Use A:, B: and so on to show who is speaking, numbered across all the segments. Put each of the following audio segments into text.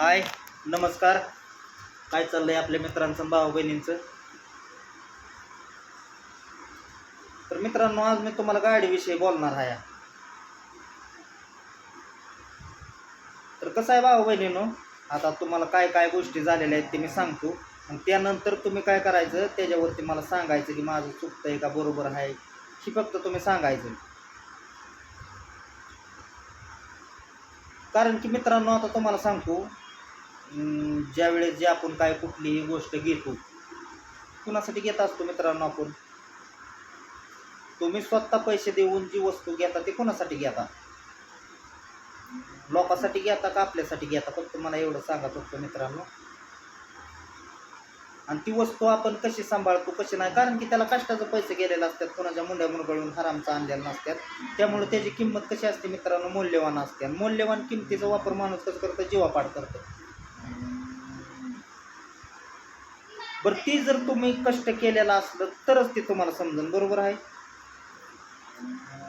A: हाय नमस्कार. काय चाललंय आपल्या मित्रांचं भाऊ बहिणींचं? तर मित्रांनो आज मी तुम्हाला गाडीविषयी बोलणार आहे. तर कसं आहे भाऊ बहिणीनो आता तुम्हाला काय काय गोष्टी झालेल्या आहेत ते मी सांगतो. आणि त्यानंतर तुम्ही काय करायचं त्याच्यावरती मला सांगायचं की माझं चुकतं आहे का बरोबर आहे ही फक्त तुम्ही सांगायचं. कारण की मित्रांनो आता तुम्हाला सांगतो ज्यावेळेस जे आपण काय कुठलीही गोष्ट घेतो कुणासाठी घेत असतो मित्रांनो आपण? तुम्ही स्वतः पैसे देऊन जी वस्तू घेता ती कोणासाठी घेता? लोकांसाठी घेता का आपल्यासाठी घेता? फक्त मला एवढं सांगा फक्त मित्रांनो. आणि ती वस्तू आपण कशी सांभाळतो कशी नाही? कारण की त्याला कष्टाचं पैसे गेलेले असतात कोणाच्या मुंड्या मुरगळून हरामचा आणलेला नसतात. त्यामुळे त्याची किंमत कशी असते मित्रांनो? मौल्यवान असते. आणि मौल्यवान किमतीचा वापर माणूस कसं करतं? जीवापाड करतं. बरं ती जर तुम्ही कष्ट केलेला असलं तरच ते तुम्हाला समजून. बरोबर आहे?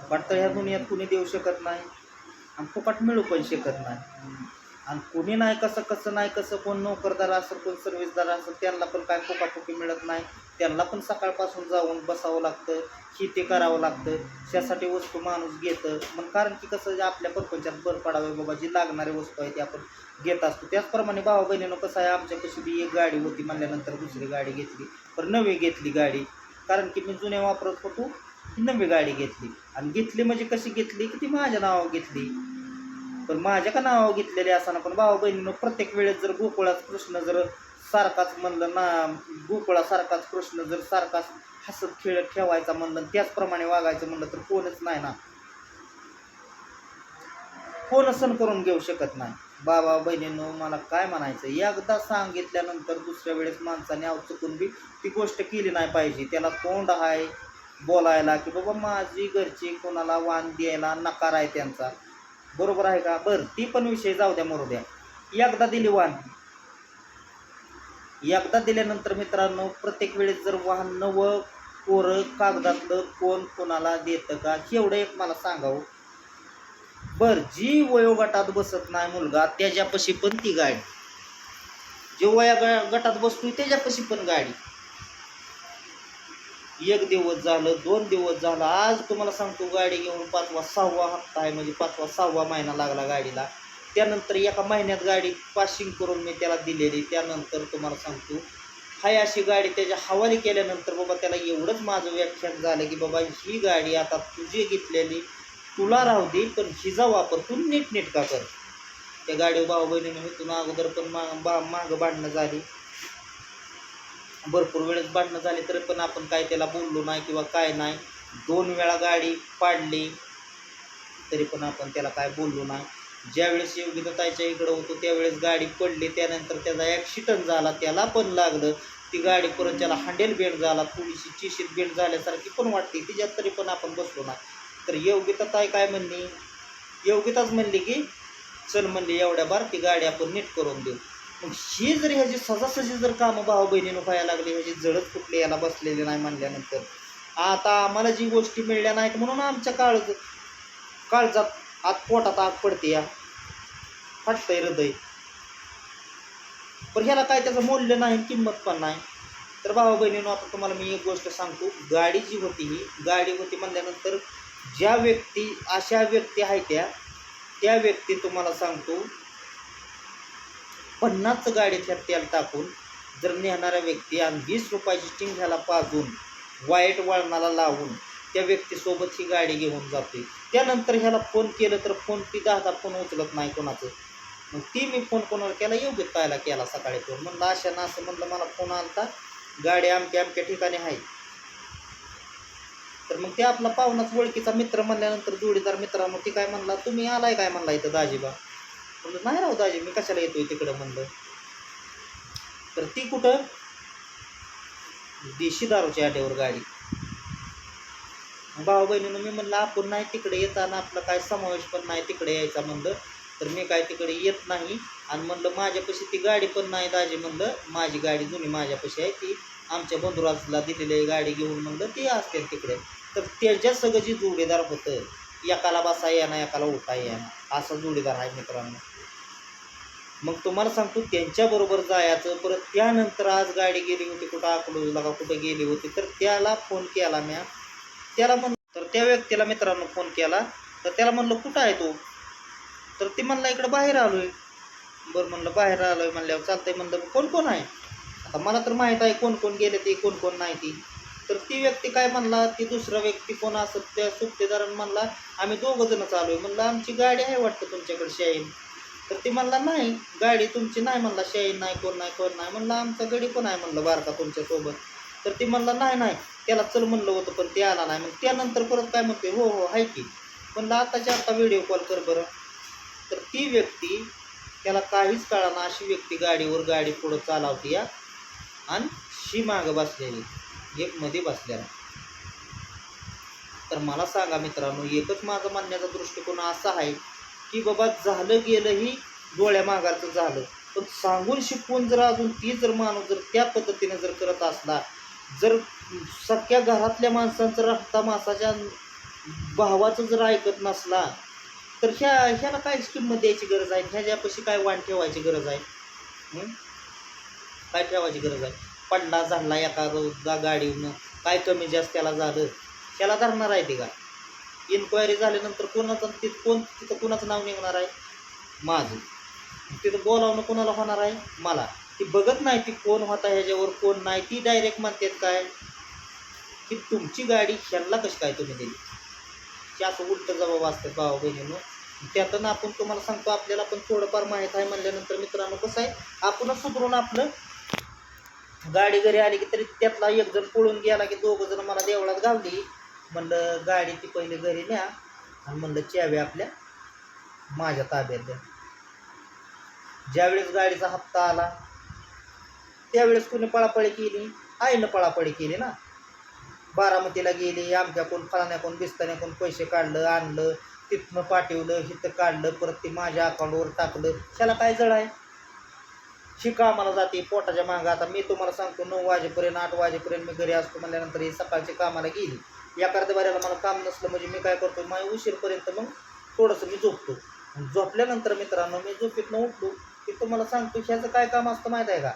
A: वाटतं ह्या दुनियात कुणी देऊ शकत नाही आणि फुकट मिळू पण शकत नाही. आणि कुणी नाही कसं कसं नाही कसं कोण नोकरदार असेल कोण सर्व्हिसदार असेल त्यांना पण काय फुकाफुकी मिळत नाही. त्यांना पण सकाळपासून जाऊन बसावं लागतं शेती करावं लागतं त्यासाठी वस्तू माणूस घेतं. मग कारण की कसं जे आपल्या परपंचात भर पडावे बाबा जी लागणारी वस्तू आहे ती आपण घेत असतो. त्याचप्रमाणे भावा बहिणीनं कसं आहे आमच्यापाशी बी एक गाडी होती म्हणल्यानंतर दुसरी गाडी घेतली. पण नवी घेतली गाडी. कारण की मी जुन्या वापरत होतो नवी गाडी घेतली. आणि घेतली म्हणजे कशी घेतली? की ती माझ्या नावावर घेतली. पण माझ्या का नावावर घेतलेली असताना पण भावा बहिणीनं प्रत्येक वेळेस जर गोकुळाचा प्रश्न जर सारखाच म्हणलं ना गोकुळासारखाच प्रश्न जर सारखाच हसत खेळत ठेवायचा म्हणलं त्याचप्रमाणे वागायचं म्हणलं तर कोणच नाही ना. कोण सण करून घेऊ शकत नाही. बाबा बहिणींनो मला काय म्हणायचं? एकदा सांगितल्यानंतर दुसऱ्या वेळेस माणसाने चुकून बी ती गोष्ट केली नाही पाहिजे. त्याला तोंड आहे बोलायला की बाबा माझी घरची कोणाला वाण द्यायला नकार आहे त्यांचा. बरोबर आहे का? बरं ती पण विषय जाऊ द्या मरू द्या. एकदा दिली वाण. एकदा दिल्यानंतर मित्रांनो प्रत्येक वेळेस जर वाहन नवं कोरं कागदातलं कोण कोणाला देतं का? एवढं एक मला सांगावं. बर जी वयोगटात बसत नाही मुलगा त्याच्यापाशी पण ती गाडी. जे वया गटात बसतोय त्याच्यापाशी पण गाडी. एक दिवस झालं दोन दिवस झालं आज तुम्हाला सांगतो गाडी घेऊन पाचवा सहावा हप्ता आहे म्हणजे पाचवा सहावा महिना लागला गाडीला. त्यानंतर एका महिन्यात गाडी पासिंग करून मी त्याला दिलेली. त्यानंतर तुम्हाला सांगतो हाय अशी गाडी त्याच्या हवाली केल्यानंतर बाबा त्याला एवढंच माझं व्याख्यान झालं की बाबा ही गाडी आता तुझी घेतलेली तुला राहू दे पण हिचा वापर तू नीटनेटका कर. त्या गाडी भाऊ बहिणीने इथून अगोदर पण माग बा मागं भांडणं झाली. भरपूर वेळेस भांडणं झाली तरी पण आपण काय त्याला बोललो नाही किंवा काय नाही. दोन वेळा गाडी पाडली तरी पण आपण त्याला काय बोललो नाही. ज्यावेळेस योगिता ताईच्या इकडं होतो त्यावेळेस गाडी पडली त्यानंतर त्याचा ॲक्सिडंट झाला त्याला पण लागलं. ती गाडी परत त्याला हँडेल बेंड झाला थोडीशी चिशीत बेंड झाल्यासारखी पण वाटते तिच्यात तरी पण आपण बसलो नाही. तर योगिता ताई काय म्हणली? योगिताच म्हणली की चल म्हणली एवढ्या बार ती गाडी आपण नीट करून देऊ. मग ही जर ह्याची सजासजी जर कामं भाऊ बहिणीनं व्हायला लागली ह्याची जडच कुठली याला बसलेली नाही म्हणल्यानंतर. आता आम्हाला जी गोष्टी मिळल्या नाहीत म्हणून आमच्या काळ काळजात आत पोटात आग पडते या. फाटतंय हृदय. पण ह्याला काय त्याचं मूल्य नाही किंमत पण नाही. तर भावा बहिणीनं आता तुम्हाला मी एक गोष्ट सांगतो. गाडी जी होती ही गाडी होती म्हणल्यानंतर ज्या व्यक्ती अशा व्यक्ती आहेत त्या त्या व्यक्ती तुम्हाला सांगतो पन्नास गाडीच्या तेल टाकून जर नेणाऱ्या व्यक्ती आणि वीस रुपयाची चिंघ्याला पाजून वाईट वळणाला लावून त्या व्यक्तीसोबत ही गाडी घेऊन जाते. त्यानंतर ह्याला फोन केलं तर फोन ती दहा फोन उचलत नाही कोणाचं. मग ती मी फोन कोणाला केला? योग्य पाहायला केला सकाळी फोन. म्हणलं अशा ना असं म्हणलं मला फोन आलता. गाडी अमक्या आमच्या ठिकाणी आहे. तर मग ते आपला पाहुणाच ओळखीचा मित्र म्हणल्यानंतर जोडीदार मग ती काय म्हणला तुम्ही आलाय काय? म्हणला इथं दाजीबा. म्हणलं नाही राहू दाजी मी कशाला येतोय तिकडं? म्हणलं. तर ती कुठं? देशी दारूच्या अड्यावर गाडी. भाऊ बहिणीनं मी म्हणलं आपण नाही तिकडे येताना आपला काय समावेश पण नाही तिकडे यायचा. म्हणलं. तर मी काय तिकडे येत नाही. आणि म्हणलं माझ्यापाशी ती गाडी पण नाही दाजी. म्हणलं माझी गाडी जुनी माझ्यापाशी आहे ती. आमच्या बंधुराजला दिलेली आहे गाडी घेऊन. म्हणलं ती असते तिकडे. तर त्याच्या सगळं जे जोडीदार होतं एकाला बसा येणं एकाला उठा येणं असा जोडीदार आहे मित्रांनो. मग तुम्हाला सांगतो त्यांच्याबरोबर जायचं परत त्यानंतर आज गाडी गेली होती कुठं आकडूला का कुठं गेली होती तर त्याला फोन केला म्या त्याला म्हण तर त्या व्यक्तीला मित्रांनो फोन केला. तर त्याला म्हणलं कुठं आहे तो? तर ते म्हणला इकडं बाहेर आलो आहे बरं म्हणलं बाहेर आलो आहे म्हणल्यावर चालतंय म्हणलं कोण कोण आहे? आता मला तर माहीत आहे कोण कोण गेले ते कोण कोण नाही ती. तर ती व्यक्ती काय म्हणला ती दुसरा व्यक्ती कोण असत त्या सुट्टेदारानं म्हणला आम्ही दोघं जण चालू आहे म्हणलं आमची गाडी आहे वाटतं तुमच्याकडे शाईन तर ती म्हणला नाही गाडी तुमची नाही. म्हणला शाईन नाही कोण नाही कोण नाही. म्हणलं आमचा गडी पण आहे. म्हणलं बारका तुमच्यासोबत तर ती म्हणला नाही नाही त्याला चल म्हणलं होतं पण ते आला नाही. मग त्यानंतर परत काय म्हणते हो हो आहे की. म्हणलं आताच्या आता व्हिडिओ कॉल कर बरं. तर ती व्यक्ती त्याला काहीच कळाना अशी व्यक्ती गाडीवर गाडी पुढं चालवते या. आणि शी मागं बसलेली. एक मध्ये बसलेला. तर मला सांगा मित्रांनो एकच माझं म्हणण्याचा दृष्टिकोन असा आहे की बाबा झालं गेलं ही डोळ्या मागायचं झालं. पण सांगून शिकवून जर अजून ती जर माणूस जर त्या पद्धतीने जर करत असला जर सख्या घरातल्या माणसांचं रक्ता मासाच्या भावाचं जर ऐकत नसला तर ह्या ह्याला काय किंमत द्यायची गरज आहे? ह्याच्यापाशी काय वाण ठेवायची गरज आहे? काय ठेवायची गरज आहे? पडला झाला एका गा गाडीवनं काय कमी जास्त त्याला झालं त्याला धरणार आहे ते का इन्क्वायरी झाल्यानंतर कोणाचं तिथं कोण तिथं कोणाचं नाव निघणार आहे? माझं. तिथं बोलावणं कोणाला होणार आहे? मला. ती बघत नाही ती कोण होता ह्याच्यावर कोण नाही ती डायरेक्ट म्हणतात काय? की तुमची गाडी ह्यांना कशी काय तुम्ही दिली? की असं उलट जबाब असतं भावा बहिणीनं. त्यातून आपण तुम्हाला सांगतो आपल्याला पण थोडंफार माहीत आहे म्हणल्यानंतर मित्रांनो कसं आहे? आपणच सुधरून आपलं गाडी घरी आली की तरी त्यातला एक जण पळून गेला की दोघं जण मला देवळात घालली. म्हणलं गाडी ती पहिले घरी न्या. आणि म्हणलं चावी आपल्या माझ्या ताब्यात द्या. ज्यावेळेस गाडीचा हप्ता आला त्यावेळेस कोणी पळापळी केली? आईनं पळापळी केली ना. बारामतीला गेली आमच्या कोण फळाण्या कोण कोण पैसे काढलं आणलं तिथनं पाठवलं हिथं काढलं परत ते माझ्या अकाउंटवर टाकलं. त्याला काय जळ आहे? ही कामाला जाते पोटाच्या मागं. आता मी तुम्हाला सांगतो नऊ वाजेपर्यंत आठ वाजेपर्यंत मी घरी असतो म्हणल्यानंतर ही सकाळची कामाला गेली. या बऱ्याला मला काम नसलं म्हणजे मी काय करतो माझ्या उशीरपर्यंत मग थोडंसं मी झोपतो. झोपल्यानंतर मित्रांनो मी झोपेतनं उठलो की तुम्हाला सांगतो ह्याचं काय काम असतं माहीत आहे का?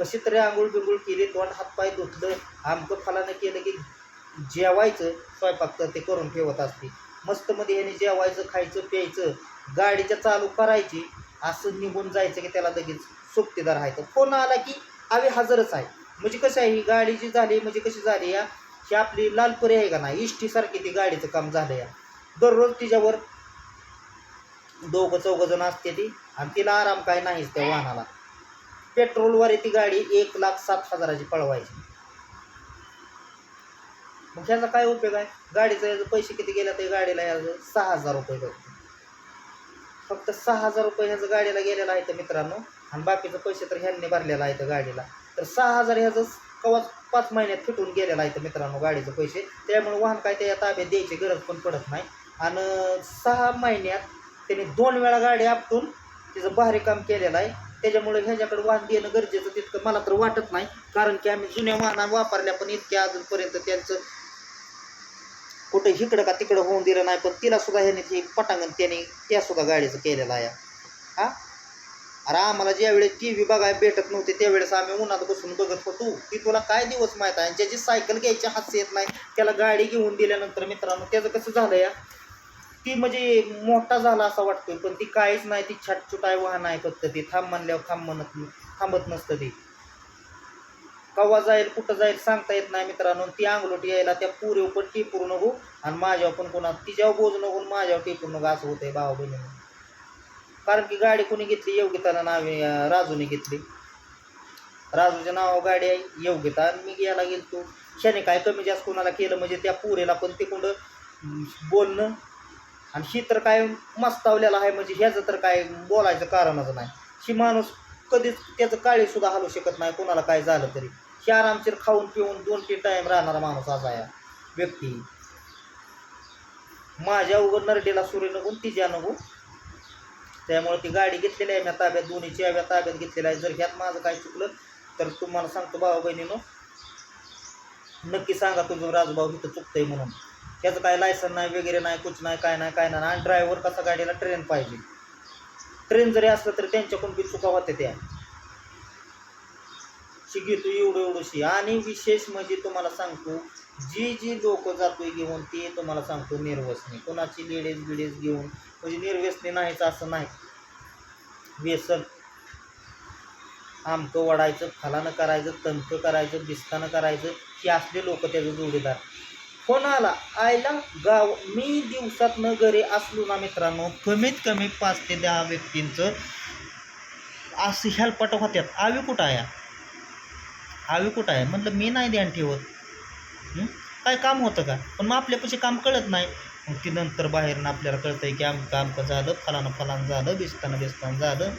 A: कशी तरी आंघोळ बिंघोळ केली तोंड हातपाय धुतलं आमकं फलानं केलं की जेवायचं स्वयंपाक तर ते करून ठेवत असते. मस्तमध्ये ह्याने जेवायचं खायचं प्यायचं गाडीच्या चालू करायची असं निघून जायचं की त्याला लगेच सोबतीदार आहे. फोन आला की आम्ही हजरच आहे. म्हणजे कसं आहे ही गाडी जी झाली म्हणजे कशी झाली या? ही आपली लालपरी आहे का नाही? इष्टीसारखी ती गाडीचं काम झालं या. दररोज तिच्यावर दोघं चौघं जण असते ती आणि तिला आराम काय नाहीच त्या वाहनाला. पेट्रोलवर ती गाडी एक लाख सात हजाराची पळवायची. मग ह्याचा काय उपयोग आहे? गाडीचं याचं पैसे किती गेला ते गाडीला याचं? सहा हजार रुपये फक्त फक्त सहा हजार रुपये ह्याचं गाडीला गेलेला आहे तर मित्रांनो आणि बाकीचं पैसे तर ह्यांनी भरलेलं आहे तर गाडीला. तर सहा हजार ह्याचं कवाच पाच महिन्यात फिटून गेलेला आहे तर मित्रांनो गाडीचं पैसे. त्यामुळे वाहन काय त्या ताब्यात द्यायची गरज पण पडत नाही. आणि सहा महिन्यात त्यांनी दोन वेळा गाडी आपटून तिचं भारी काम केलेलं आहे. त्याच्यामुळे ह्याच्याकडे वाहन देणं गरजेचं तितकं मला तर वाटत नाही. कारण की आम्ही जुन्या वाहना वापरल्या पण इतक्या अजूनपर्यंत त्यांचं कुठं इकडं का तिकडं होऊन दिलं नाही. पण तिला सुद्धा ह्याने ते पटांगण त्याने त्यासुद्धा गाडीचं केलेलं आहे. हा? अरे आम्हाला ज्यावेळेस टी व्ही बघायला भेटत नव्हते त्यावेळेस आम्ही उन्हात बसून बघत होतो. ती तुला काय दिवस माहीत आहे? ज्याची सायकल घ्यायची हास्य येत नाही. त्याला गाडी घेऊन दिल्यानंतर मित्रांनो त्याचं कसं झालं या? ती म्हणजे मोठा झाला असं वाटतोय पण ती काहीच नाही. ती छटछुटाय वाहन आहे फक्त ती थांब म्हणल्यावर थांब म्हणत थांबत नसतं ती. कवा जाईल कुठं जाईल सांगता येत नाही मित्रांनो. ती अंगलोट यायला त्या पुरेव पण टिपूर नको हो. आणि माझ्यावर पण कोणा तिच्यावर बोज नको माझ्यावर टिपूर नको असं होतंय भावा बहिणी कारण की गाडी कोणी घेतली? योग्यतानं नावे राजूने घेतली. राजूच्या नावावर गाडी आहे योग्यता आणि मी यायला गेलो तो शाने काय कमी जास्त कोणाला केलं म्हणजे त्या पुरेला पण तिकडं अं, बोलणं. आणि ही तर काय मस्तावलेला आहे म्हणजे ह्याचं तर काय बोलायचं कारणच नाही. ही माणूस कधीच त्याचं काळी सुद्धा हलू शकत नाही कोणाला काय झालं तरी. ही आरामशीर खाऊन पिऊन दोन तीन टाईम राहणारा माणूस असा या व्यक्ती. माझ्या उघड नरडेला सूर्य नको तिच्या नको त्यामुळे ती गाडी घेतलेली आहे मी ताब्यात दोन्ही चाव्या ताब्यात घेतलेल्या आहे. जर ह्यात माझं काय चुकलं तर तुम्हाला सांगतो भाऊ बहिणीनो नक्की सांगा तुझं राजूभाऊ इथं चुकतंय म्हणून. त्याचं काय लायसन नाही वगैरे नाही कुछ नाही काय नाही काय नाही. आणि ड्रायव्हर कसा गाडीला ट्रेन पाहिजे? ट्रेन जरी असलं तरी त्यांच्याकडून बी चुका होत्या त्या. शी घेतो एवढं एवढंशी आणि विशेष म्हणजे तुम्हाला सांगतो जी जी लोक जातोय घेऊन ते तुम्हाला सांगतो निर्वसनी कोणाची लेडीज बिडीज घेऊन म्हणजे निर्व्यसने नाहीच असं नाही. व्यसन. आमकं वडायचं फलानं करायचं तंत करायचं बिस्तानं करायचं हे असले लोक त्याचं जोडीदार. कोणाला आयला गाव मी दिवसातनं घरी असलो ना मित्रांनो कमीत कमी पाच ते दहा व्यक्तींचं असं हेल्पट होत्यात. आवी कुठं आहे? आवी कुठं आहे? म्हटलं मी नाही ध्यान ठेवत. काय काम होतं का? पण मग आपल्यापाशी काम कळत नाही. मग ती नंतर बाहेरनं आपल्याला कळतं आहे की आमकं आमकं झालं? फलानं फलानं झालं बेस्तानं बेस्तानं झालं.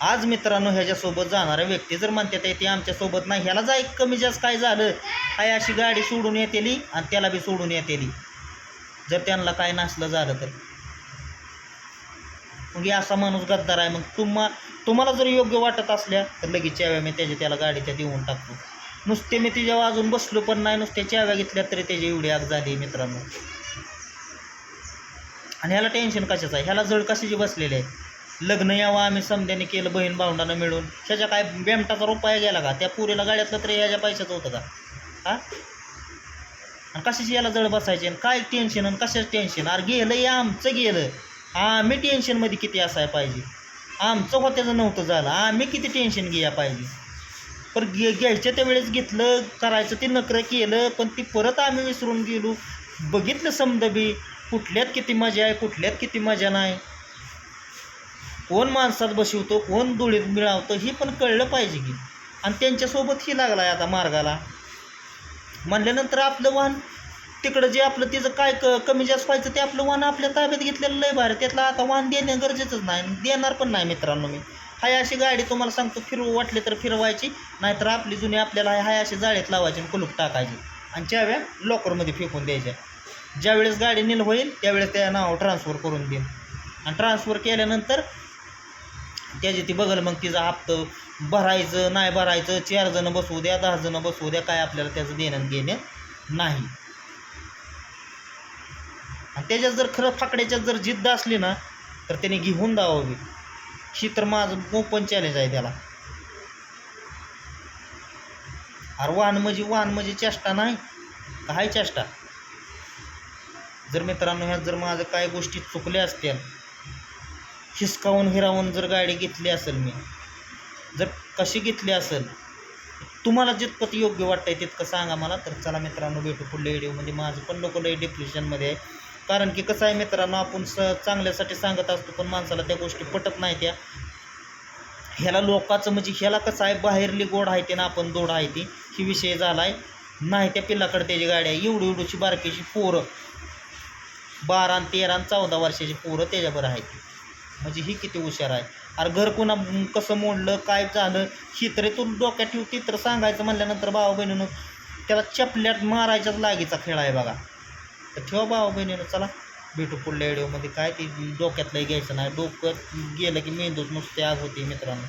A: आज मित्रांनो ह्याच्यासोबत जाणाऱ्या व्यक्ती जर म्हणतात ते आमच्यासोबत नाही. ह्याला जाय कमी जास्त काय झालं? काय अशी गाडी सोडून येतेली आणि त्याला बी सोडून येतेली. जर त्यांना काय नसलं झालं तर. मग असा माणूस गद्दार आहे. मग तुम्हा तुम्हाला जर योग्य वाटत असल्या तर लगेच चाव्या मी त्याच्या त्याला गाडीच्या देऊन टाकतो. नुसते मी तिच्यावर अजून बसलो पण नाही नुसत्या चाव्या घेतल्या तरी त्याची एवढी आग झाली मित्रांनो. आणि ह्याला टेन्शन कशाचं आहे? ह्याला जळ कशाची बसलेली आहे? लग्न यावं आम्ही समध्याने केलं बहीण भावंडानं मिळून. ह्याच्या काय बेमटाचा रुपया गेला का? त्या पुरीला गाड्यातलं तरी ह्याच्या पैशाचं होतं का? हा? आणि कशाची याला जळ बसायची? आणि काय टेन्शन आणि कशाचं टेन्शन अरे गेलं हे आमचं गेलं. आम्ही टेन्शनमध्ये किती असायला पाहिजे? आमचं होत्याचं नव्हतं झालं. आम्ही किती टेन्शन घ्या पाहिजे? पण घे घ्यायच्या त्या वेळेस घेतलं करायचं ते नकरं केलं पण ती परत आम्ही विसरून गेलो. बघितलं समजा बी कुठल्यात किती मजा आहे कुठल्यात किती मजा नाही. कोण माणसात बसवतो कोण धुळीत मिळवतं हे पण कळलं पाहिजे की. आणि त्यांच्यासोबत ही लागला आहे आता मार्गाला. म्हणल्यानंतर आपलं वाहन तिकडं जे आपलं तिचं काय क कमी जास्त व्हायचं ते आपलं वाहन आपल्या ताब्यात घेतलेलं लय भारी. त्यातलं आता वाहन देणं गरजेचंच नाही. देणार पण नाही मित्रांनो मी. हाय अशी गाडी तुम्हाला सांगतो फिरवू वाटले तर फिरवायची नाहीतर आपली जुनी आपल्याला हाय अशी जाळीत लावायची आणि कुलूप टाकायची. आणि चाव्या लॉकरमध्ये फेकून द्यायच्या ज्यावेळेस गाडी नील होईल त्यावेळेस त्या नाव ट्रान्सफर करून देईन. आणि ट्रान्सफर केल्यानंतर त्याची ती बघल मग तिचा हप्तं भरायचं नाही भरायचं चार जणं बसवू द्या दहा जणं बसवू द्या काय आपल्याला त्याचं देणं घेणं नाही. आणि त्याच्यात जर खरं फाकड्याच्यात जर जिद्द असली ना तर त्याने घेऊन दावावी ही तर माझं ओपन चॅलेंज आहे त्याला. अरे वाहन म्हणजे वाहन म्हणजे चेष्टा नाही काय चेष्टा? जर मित्रांनो ह्यात जर माझं काय गोष्टी चुकल्या असतील हिसकावून हिरावून जर गाडी घेतली असेल मी जर कशी घेतली असेल तुम्हाला जितपत योग्य वाटतंय तितकं सांगा मला. तर चला मित्रांनो भेटू पुढल्या व्हिडिओमध्ये माझं पण लोक लय डिप्रेशनमध्ये आहे. कारण की कसं आहे मित्रांनो आपण स चांगल्यासाठी सांगत असतो पण माणसाला त्या गोष्टी पटत नाही त्या. ह्याला लोकाचं म्हणजे ह्याला कसं आहे बाहेरली गोड आहे ते ना आपण दोड आहे ती. ही विषय झाला आहे नाही त्या पिल्लाकडे त्याची गाडी आहे. एवढी एवढीची बारकीची पोरं. बारा तेरा चौदा वर्षाची पोरं त्याच्यावर आहे ती. म्हणजे ही किती हुशार आहे. अरे घर कोणा कसं मोडलं काय झालं ही तरी तू डोक्यात ठेव ती तर सांगायचं म्हणल्यानंतर भावा बहिणीनं त्याला चपल्यात मारायच्याच लागीचा खेळ आहे बघा. तर ठेवा भावा बहिणीनं चला. भेटू पुढल्या व्हिडिओमध्ये काय ते डोक्यातलं घ्यायचं नाही. डोकं गेलं की मेंदूच नुसते आग होती मित्रांनो.